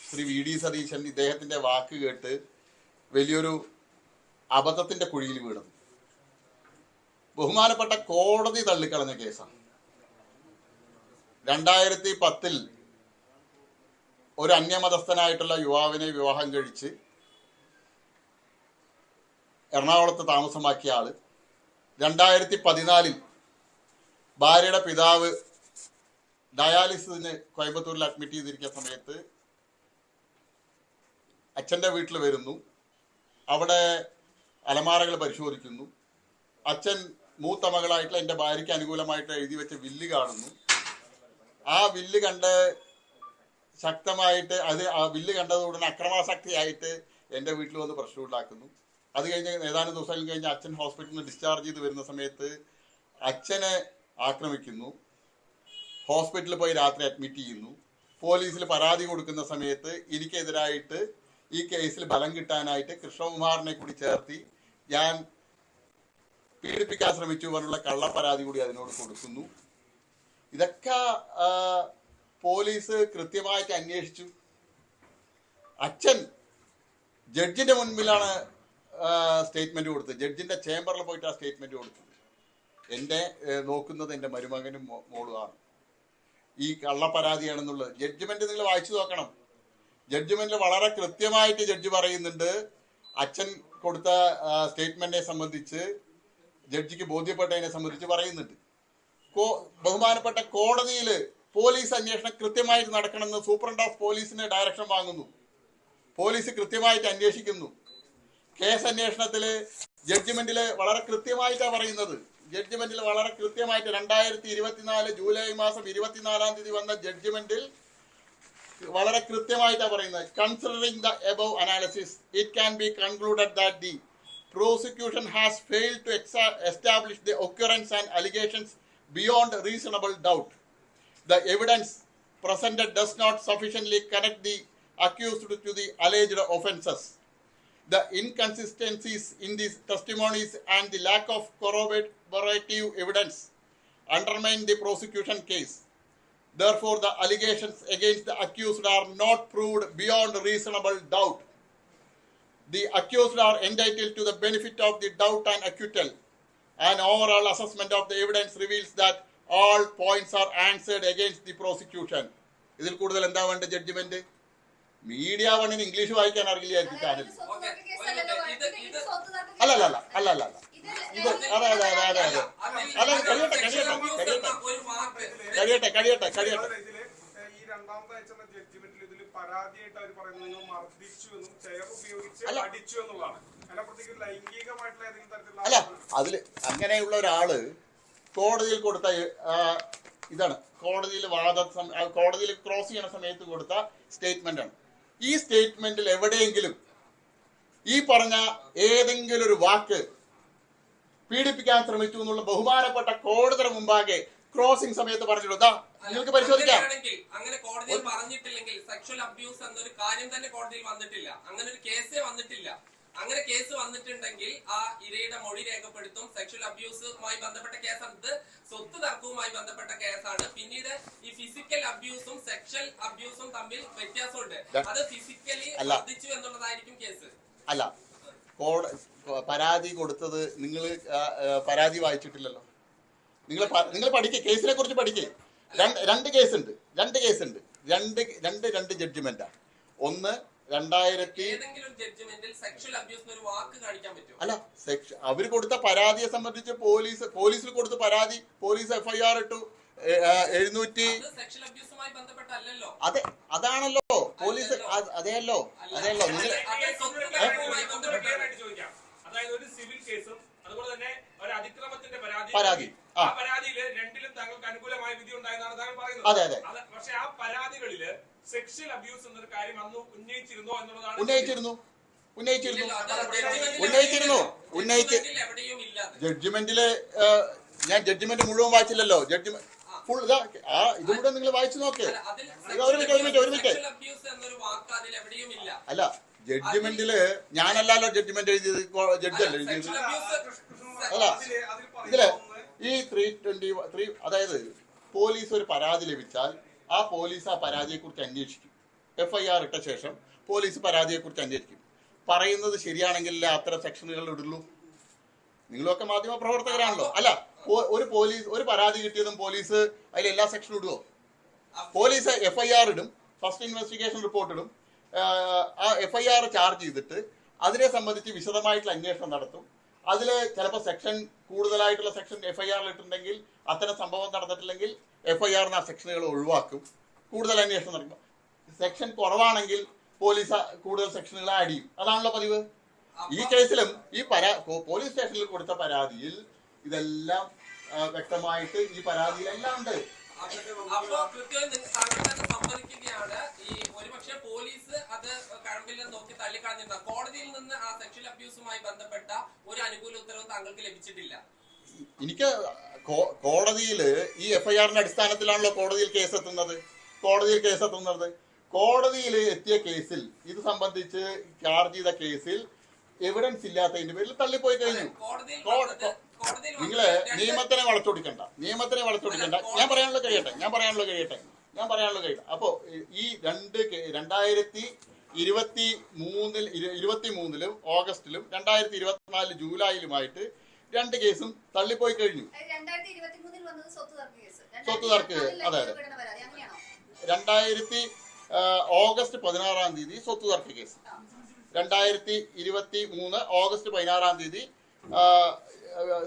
Shri V D Satheesan ഇദ്ദേഹത്തിന്റെ വാക്ക് കേട്ട് വലിയൊരു അബദ്ധത്തിന്റെ കുഴിയിൽ വീണത്. ബഹുമാനപ്പെട്ട കോടതി തള്ളിക്കളഞ്ഞ കേസാണ്. രണ്ടായിരത്തി പത്തിൽ ഒരു അന്യമതസ്ഥനായിട്ടുള്ള യുവാവിനെ വിവാഹം കഴിച്ച് എറണാകുളത്ത് താമസമാക്കിയ ആൾ രണ്ടായിരത്തി പതിനാലിൽ ഭാര്യയുടെ പിതാവ് ഡയാലിസിന് കോയമ്പത്തൂരിൽ അഡ്മിറ്റ് ചെയ്തിരിക്കുന്ന സമയത്ത് അച്ഛന്റെ വീട്ടിൽ വരുന്നു. അവിടെ അലമാരകൾ പരിശോധിക്കുന്നു. അച്ഛൻ മൂത്ത മകളായിട്ടുള്ള എന്റെ ഭാര്യയ്ക്ക് അനുകൂലമായിട്ട് എഴുതി വെച്ച വില്ല് കാണുന്നു. ആ വില്ല് കണ്ട് ശക്തമായിട്ട് അത് ആ വില്ല് കണ്ടതോടുകൂടി അക്രമാസക്തിയായിട്ട് എന്റെ വീട്ടിൽ വന്ന് പ്രശ്നം ഉണ്ടാക്കുന്നു. അത് കഴിഞ്ഞ് ഏതാനും ദിവസം കഴിഞ്ഞ് അച്ഛൻ ഹോസ്പിറ്റലിൽ നിന്ന് ഡിസ്ചാർജ് ചെയ്ത് വരുന്ന സമയത്ത് അച്ഛനെ ആക്രമിക്കുന്നു. ഹോസ്പിറ്റലിൽ പോയി രാത്രി അഡ്മിറ്റ് ചെയ്യുന്നു. പോലീസിൽ പരാതി കൊടുക്കുന്ന സമയത്ത് എനിക്കെതിരായിട്ട് ഈ കേസിൽ ബലം കിട്ടാനായിട്ട് കൃഷ്ണകുമാറിനെ കൂടി ചേർത്തി ഞാൻ പീഡിപ്പിക്കാൻ ശ്രമിച്ചു എന്നുള്ള കള്ള പരാതി കൂടി അതിനോട് കൊടുക്കുന്നു. ഇതൊക്കെ പോലീസ് കൃത്യമായിട്ട് അന്വേഷിച്ചു. അച്ഛൻ ജഡ്ജിന്റെ മുൻപിലാണ് സ്റ്റേറ്റ്മെന്റ് കൊടുത്തത്. ജഡ്ജിന്റെ ചേംബറിൽ പോയിട്ട് ആ സ്റ്റേറ്റ്മെന്റ് കൊടുത്തത് എന്റെ നോക്കുന്നത് എന്റെ മരുമകനും മോളുമാണ്. ഈ കള്ളപ്പരാതിയാണെന്നുള്ളത്. ജഡ്ജ്മെന്റ് നിങ്ങൾ വായിച്ചു നോക്കണം. ജഡ്ജ്മെന്റിൽ വളരെ കൃത്യമായിട്ട് ജഡ്ജ് പറയുന്നുണ്ട്. അച്ഛൻ കൊടുത്ത സ്റ്റേറ്റ്മെന്റിനെ സംബന്ധിച്ച് ജഡ്ജിക്ക് ബോധ്യപ്പെട്ടതിനെ സംബന്ധിച്ച് പറയുന്നുണ്ട്. ബഹുമാനപ്പെട്ട കോടതിയിൽ പോലീസ് അന്വേഷണം കൃത്യമായിട്ട് നടക്കണമെന്ന് സൂപ്രണ്ട് ഓഫ് പോലീസിന് ഡയറക്ഷൻ വാങ്ങുന്നു. പോലീസ് കൃത്യമായിട്ട് അന്വേഷിക്കുന്നു. കേസ് അന്വേഷണത്തിൽ ജഡ്ജ്മെന്റിൽ വളരെ കൃത്യമായിട്ടാണ് പറയുന്നത്. ജഡ്ജ്മെന്റിൽ വളരെ കൃത്യമായിട്ട് രണ്ടായിരത്തി ഇരുപത്തിനാല് ജൂലൈ മാസം ഇരുപത്തിനാലാം തീയതി വന്ന ജഡ്ജ്മെന്റിൽ വളരെ കൃത്യമായിട്ടാണ് പറയുന്നത് considering the above analysis it can be concluded that the prosecution has failed to establish the occurrence and allegations beyond reasonable doubt the evidence presented does not sufficiently connect the accused to the alleged offences. The inconsistencies in these testimonies and the lack of corroborative evidence undermine the prosecution case. Therefore, the allegations against the accused are not proved beyond reasonable doubt. The accused are entitled to the benefit of the doubt and acquittal. An overall assessment of the evidence reveals that all points are answered against the prosecution. ഇതിൽ കൂടുതൽ എന്താ വേണ്ട judgement media വണ്ണിന് English വായിക്കാൻ അറിയില്ലായിരിക്കും channel അല്ല അല്ല അല്ല അല്ല അല്ല അല്ല അല്ല പരാതിയായിട്ട് അവർ പറയുന്നത് എന്നും ഉപയോഗിച്ച് അടിച്ചു എന്നുള്ളതാണ് ലൈംഗികമായിട്ടുള്ള ഏതെങ്കിലും തരത്തിലുള്ള അല്ല അതിൽ അങ്ങനെയുള്ള ഒരാൾ കോടതിയിൽ കൊടുത്ത ഇതാണ് കോടതിയിൽ വാദ കോടതിയിൽ ക്രോസ് ചെയ്യണ സമയത്ത് കൊടുത്ത സ്റ്റേറ്റ്മെന്റ് ആണ് ഈ സ്റ്റേറ്റ്മെന്റിൽ എവിടെയെങ്കിലും ഈ പറഞ്ഞ ഏതെങ്കിലും ഒരു വാക്ക് പീഡിപ്പിക്കാൻ ശ്രമിച്ചു എന്നുള്ള ബഹുമാനപ്പെട്ട കോടതിയുടെ മുമ്പാകെ ക്രോസിംഗ് സമയത്ത് പറഞ്ഞിട്ടുണ്ട്. നിങ്ങൾക്ക് പരിശോധിക്കാം. അങ്ങനെ കോടതിയിൽ പറഞ്ഞിട്ടില്ലെങ്കിൽ സെക്ഷൽ അബ്യൂസ് എന്നൊരു കാര്യം തന്നെ കോടതിയിൽ വന്നിട്ടില്ല. അങ്ങനെ ഒരു കേസേ വന്നിട്ടില്ല. അങ്ങനെ കേസ് വന്നിട്ടുണ്ടെങ്കിൽ ആ ഇരയുടെ മൊഴി രേഖപ്പെടുത്തും. സെക്ഷൽ അബ്യൂസുമായി ബന്ധപ്പെട്ട കേസാണ് ഇത്. സ്വത്ത് തർക്കവുമായി ബന്ധപ്പെട്ട കേസാണ് പിന്നീട് ഈ ഫിസിക്കൽ അബ്യൂസും സെക്ഷൽ അബ്യൂസും തമ്മിൽ വ്യത്യാസമുണ്ട്. അത് ഫിസിക്കലി. വർദ്ധിച്ചു എന്നുള്ളതായിരിക്കും കേസ് അല്ല കോട പരാതി കൊടുത്തത് നിങ്ങൾ പരാതി വായിച്ചിട്ടില്ലല്ലോ. നിങ്ങൾ നിങ്ങൾ പഠിക്കുക കേസിനെ കുറിച്ച് പഠിക്കേ. രണ്ട് രണ്ട് കേസ് ഉണ്ട് രണ്ട് കേസ് ഉണ്ട് രണ്ട് രണ്ട് രണ്ട് ജഡ്ജ്മെന്റാ ഒന്ന് രണ്ടായിരത്തി അല്ല സെക്ഷൻ അവർ കൊടുത്ത പരാതിയെ സംബന്ധിച്ച് പോലീസ് പോലീസിൽ കൊടുത്ത പരാതി പോലീസ് എഫ്ഐആർ ഇട്ടു. എഴുന്നൂറ്റി അത് അതാണല്ലോ. പോലീസ് അത് അതെയല്ലോ. അതെയല്ലോ. നിങ്ങൾ. അതായത് ഒരു സിവിൽ കേസും അതുപോലെ തന്നെ ഒരു അതിക്രമത്തിന്റെ പരാതി പരാതി, ആ. പരാതിയിൽ രണ്ടിലും താങ്കൾക്ക് അനുകൂലമായ വിധി ഉണ്ടായെന്നാണ് താങ്കൾ പറയുന്നത്. അതെ, അതെ. പക്ഷെ ആ പരാതികളിൽ സെക്ഷൽ അബ്യൂസ് എന്നൊരു കാര്യം അന്ന് ഉന്നയിച്ചിരുന്നോ എന്നുള്ളതാണ് ഉന്നയിച്ചിരുന്നു. ഉന്നയിച്ചിരുന്നു. ഉന്നയിച്ചിരുന്നു. എവിടെയും- ഉന്നയിച്ച്. ജഡ്ജ്മെന്റിൽ ഞാൻ ജഡ്ജ്മെന്റ് മുഴുവൻ വായിച്ചില്ലല്ലോ. ജഡ്ജ്മെന്റ് ഫുൾ ഇതാ ആ ഇതും കൂടെ നിങ്ങൾ വായിച്ചു നോക്കേ. ഒരു മിനിറ്റ് ഒരു മിനിറ്റ് ഒരു മിനിറ്റ് എന്നൊരു വാക്ക് അതിൽ എവിടെയും ഇല്ല. അല്ല ജഡ്ജ്മെന്റിൽ ഞാനല്ലല്ലോ ജഡ്ജ്മെന്റ് എഴുതിയത് ജഡ്ജ് അല്ല എഴുതിയത്? അല്ല. ഇതിൽ ഈ ത്രീ ട്വന്റി ത്രീ അതായത് പോലീസ് ഒരു പരാതി ലഭിച്ചാൽ ആ പോലീസ് ആ പരാതിയെ കുറിച്ച് അന്വേഷിക്കും. എഫ് ഐ ആർ ഇട്ട ശേഷം പോലീസ് പരാതിയെ കുറിച്ച് അന്വേഷിക്കും. പറയുന്നത് ശരിയാണെങ്കിലേ അത്ര സെക്ഷനുകൾ ഇടുള്ളൂ? നിങ്ങളൊക്കെ മാധ്യമ പ്രവർത്തകരാണല്ലോ. അല്ല ഒരു പോലീസ് ഒരു പരാതി കിട്ടിയതും പോലീസ് അതിൽ എല്ലാ സെക്ഷനും ഇടുവോ? പോലീസ് എഫ് ഐ ആർ ഇടും ഫസ്റ്റ് ഇൻവെസ്റ്റിഗേഷൻ റിപ്പോർട്ട് ഇടും. ആ എഫ് ഐ ആർ ചാർജ് ചെയ്തിട്ട് അതിനെ സംബന്ധിച്ച് വിശദമായിട്ടുള്ള അന്വേഷണം നടത്തും. അതിൽ ചിലപ്പോൾ സെക്ഷൻ കൂടുതലായിട്ടുള്ള സെക്ഷൻ എഫ് ഐ ആറിൽ ഇട്ടിട്ടുണ്ടെങ്കിൽ അത്തരം സംഭവം നടന്നിട്ടില്ലെങ്കിൽ എഫ് ഐ ആറിന് ആ സെക്ഷനുകൾ ഒഴിവാക്കും. കൂടുതൽ അന്വേഷണം നടക്കും. സെക്ഷൻ കുറവാണെങ്കിൽ പോലീസ് കൂടുതൽ സെക്ഷനുകൾ ആഡ് ചെയ്യും. അതാണല്ലോ പതിവ്. ഈ കേസിലും ഈ പരാ പോലീസ് സ്റ്റേഷനിൽ കൊടുത്ത പരാതിയിൽ ഇതെല്ലാം വ്യക്തമായിട്ട് ഈ പരാതിയിലെല്ലാം ഉണ്ട്. അപ്പൊ കൃത്യമായി നിങ്ങൾ താങ്കൾ തന്നെ സമ്മതിക്കുകയാണ് ഈ ഒരുപക്ഷെ പോലീസ് അത് കഴമ്പിൽ നോക്കി കോടതിയിൽ നിന്ന് ആ സെക്ഷൽ അബ്യൂസുമായി ബന്ധപ്പെട്ട ഒരു അനുകൂല ഉത്തരവും താങ്കൾക്ക് ലഭിച്ചിട്ടില്ല. എനിക്ക് കോടതിയിൽ ഈ എഫ്ഐആറിന്റെ അടിസ്ഥാനത്തിലാണല്ലോ കോടതിയിൽ കേസ് എത്തുന്നത്. കോടതിയിൽ കേസ് എത്തുന്നത്. കോടതിയിൽ എത്തിയ കേസിൽ ഇത് സംബന്ധിച്ച് ചാർജ് ചെയ്ത കേസിൽ എവിഡൻസ് ഇല്ലാത്തതിന്റെ പേരിൽ തള്ളിപ്പോയി കഴിഞ്ഞു. നിങ്ങൾ നിയമത്തിനെ വളച്ചൊടിക്കണ്ട. നിയമത്തിനെ വളച്ചൊടിക്കണ്ട. ഞാൻ പറയാനുള്ള കഴിയട്ടെ. ഞാൻ പറയാനുള്ള കഴിയട്ടെ. ഞാൻ പറയാനുള്ള കഴിയട്ടെ. അപ്പോ ഈ- രണ്ട് രണ്ടായിരത്തി ഇരുപത്തി മൂന്നിൽ ഇരുപത്തി മൂന്നിലും ഓഗസ്റ്റിലും രണ്ടായിരത്തി ഇരുപത്തിനാല് ജൂലൈയിലുമായിട്ട് രണ്ട് കേസും തള്ളിപ്പോയി കഴിഞ്ഞു. സ്വത്ത് തർക്ക കേസ്. സ്വത്ത് തർക്ക കേസ്, അതെ, അതെ. രണ്ടായിരത്തി ഓഗസ്റ്റ് പതിനാറാം തീയതി സ്വത്ത് തർക്ക കേസ്. രണ്ടായിരത്തി ഇരുപത്തി മൂന്ന് ഓഗസ്റ്റ് പതിനാറാം തീയതി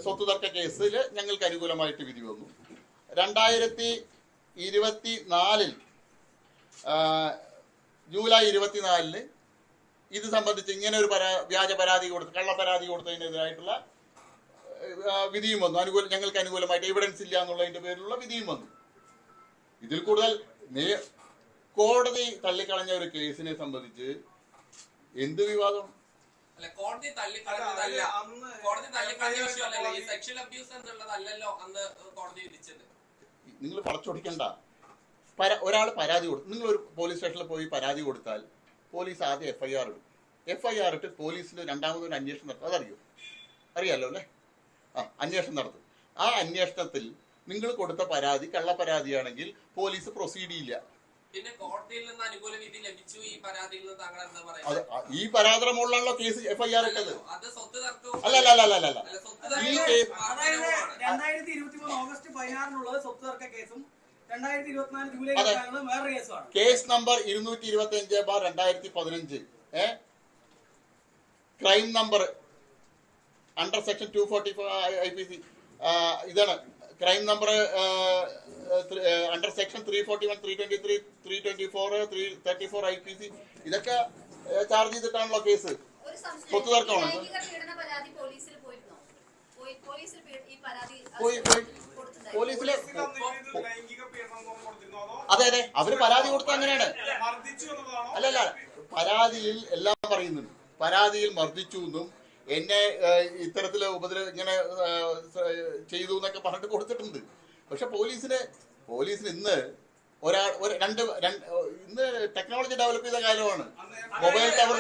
സ്വത്ത് തർക്ക കേസിൽ ഞങ്ങൾക്ക് അനുകൂലമായിട്ട് വിധി വന്നു. രണ്ടായിരത്തി ഇരുപത്തി നാലിൽ ജൂലൈ ഇരുപത്തിനാലിന് ഇത് സംബന്ധിച്ച് ഇങ്ങനെ ഒരു പരാ വ്യാജ പരാതി കൊടുത്ത് കള്ള പരാതി കൊടുത്തതിനെതിരായിട്ടുള്ള വിധിയും വന്നു. അനുകൂല ഞങ്ങൾക്ക് അനുകൂലമായിട്ട് എവിഡൻസ് ഇല്ല എന്നുള്ളതിന്റെ പേരിലുള്ള വിധിയും വന്നു. ഇതിൽ കൂടുതൽ കോടതി തള്ളിക്കളഞ്ഞ ഒരു കേസിനെ സംബന്ധിച്ച് എന്ത് വിവാദം? അല്ല കോടതി തള്ളിക്കളഞ്ഞതല്ല അല്ല, അന്ന് കോടതി തള്ളിക്കളഞ്ഞ വിഷയമല്ലല്ലോ ഈ കോടതി- സെക്ഷൽ അബ്യൂസ് എന്നുള്ളതല്ലല്ലോ അന്ന് കോടതി വിധിച്ചത്. നിങ്ങൾ വളച്ചൊടിക്കണ്ട. പര ഒരാൾ പരാതി കൊടുത്തു നിങ്ങൾ ഒരു പോലീസ് സ്റ്റേഷനിൽ പോയി പരാതി കൊടുത്താൽ പോലീസ് ആദ്യം എഫ്ഐആർ ഐ ആർ ഇടും. എഫ് ഐ ആർ ഇട്ട് പോലീസിന് രണ്ടാമതൊരു അന്വേഷണം നടത്തും. അതറിയോ? അറിയാലോ അല്ലേ? ആ അന്വേഷണം നടത്തും. ആ അന്വേഷണത്തിൽ നിങ്ങൾ കൊടുത്ത പരാതി കള്ള പരാതിയാണെങ്കിൽ പോലീസ് പ്രൊസീഡ് ചെയ്യില്ല. പിന്നെ കോടതിയിൽ നിന്ന് അനുകൂല വിധി ലഭിച്ചു ഈ പരാതിയിൽ നിന്ന് താങ്കൾ എന്താ പറയുന്നത് ഈ പരാതിയുടെ മുകളിലാണല്ലോ കേസ് എഫ് ഐ ഇട്ടത് അത് സ്വത്ത് തർക്കവും അല്ല അല്ല അല്ല അല്ല അല്ല. ഈ കേസ് അതായത് ആക്രമണവുമാണ്. രണ്ടായിരത്തി ഇരുപത്തി മൂന്ന് ഓഗസ്റ്റ് പതിനാറിനുള്ളത് സ്വത്ത് തർക്ക കേസും രണ്ടായിരത്തി ഇരുപത്തിനാല് ജൂലൈ അതെ. ഇരുപത്തിനാലിന് വേറെ കേസുമാണ്. കേസ് നമ്പർ ഇരുന്നൂറ്റി ഇരുപത്തി അഞ്ച് ബാർ രണ്ടായിരത്തി പതിനഞ്ച് ഏ? Crime number under section two forty four I P C ഇതാണ്. Crime number under section three forty one three twenty three three twenty four three thirty four I P C ഇതൊക്കെ charge ചെയ്തിട്ടാണല്ലോ case സ്വത്ത് തർക്കമാണ്. ഈ പരാതി പോലീസിൽ പോയിരുന്നോ? പോയി പോലീസിൽ ഈ പരാതി പോയി പോയി. കൊടുത്തിട്ടുണ്ടായിരുന്നോ? പോലീസിൽ പോലീസിൽ അന്ന് ലൈംഗിക പീഡനം എന്ന് കൊടുത്തിരുന്നോ അതെ? അതെ അവർ പരാതി കൊടുത്ത അങ്ങനെയാണ്. മർദ്ദിച്ചു അല്ല അല്ലല്ല പരാതിയിൽ എല്ലാം പറയുന്നുണ്ട്. പരാതിയിൽ മർദ്ദിച്ചു എന്നും എന്നെ ഇത്തരത്തിൽ ഉപദ്ര ഇങ്ങനെ ചെയ്തു എന്നൊക്കെ പറഞ്ഞിട്ട് കൊടുത്തിട്ടുണ്ട്. പക്ഷെ പോലീസിന് പോലീസിന് ഇന്ന് ഒരാൾ ഒരു രണ്ട് ഇന്ന് ടെക്നോളജി ഡെവലപ്പ് ചെയ്ത കാലമാണ് മൊബൈൽ ടവർ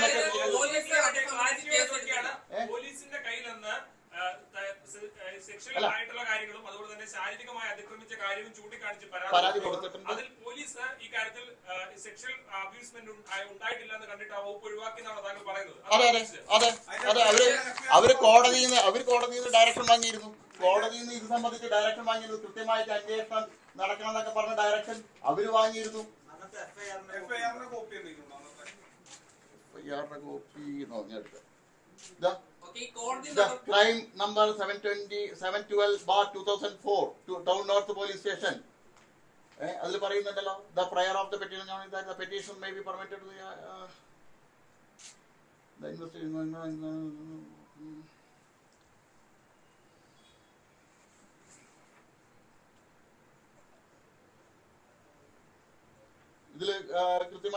അല്ല. തന്നെ ശാരീരികമായി അതിക്രമിച്ച കാര്യവും ചൂണ്ടിക്കാണിച്ച് പരാതി കൊടുത്തിട്ടുണ്ട്. അതിൽ പോലീസ് ഈ കാര്യത്തിൽ സെക്ഷൽ അബ്യൂസ്മെന്റ് ഉണ്ടായിട്ടില്ല എന്ന് കണ്ടിട്ട് ആ വകുപ്പ് ഒഴിവാക്കി എന്നാണ് താങ്കൾ പറയുന്നത്? അതെ അതെ അതെ. അതെ. അവർ അവർ കോടതിയിൽ നിന്ന് അവർ കോടതിയിൽ നിന്ന് ഡയറക്ഷൻ വാങ്ങിയിരുന്നു. കോടതിയിൽ നിന്ന് ഇത് സംബന്ധിച്ച് ഡയറക്ഷൻ വാങ്ങിയിരുന്നു. കൃത്യമായിട്ട് അന്വേഷണം നടക്കണം എന്നൊക്കെ പറഞ്ഞ ഡയറക്ഷൻ അവർ വാങ്ങിയിരുന്നു. എഫ്ഐആറിന്റെ കോപ്പി എന്തെങ്കിലും അന്നത്തെ? ഇയാളുടെ number seven twenty seven twelve bar The thousand crime number 720 712 bar 2004 to town north police station. ഏഹ് അതിൽ പറയുന്നുണ്ടല്ലോ the prayer of the petition the petition may be permitted the investigation ഇതിൽ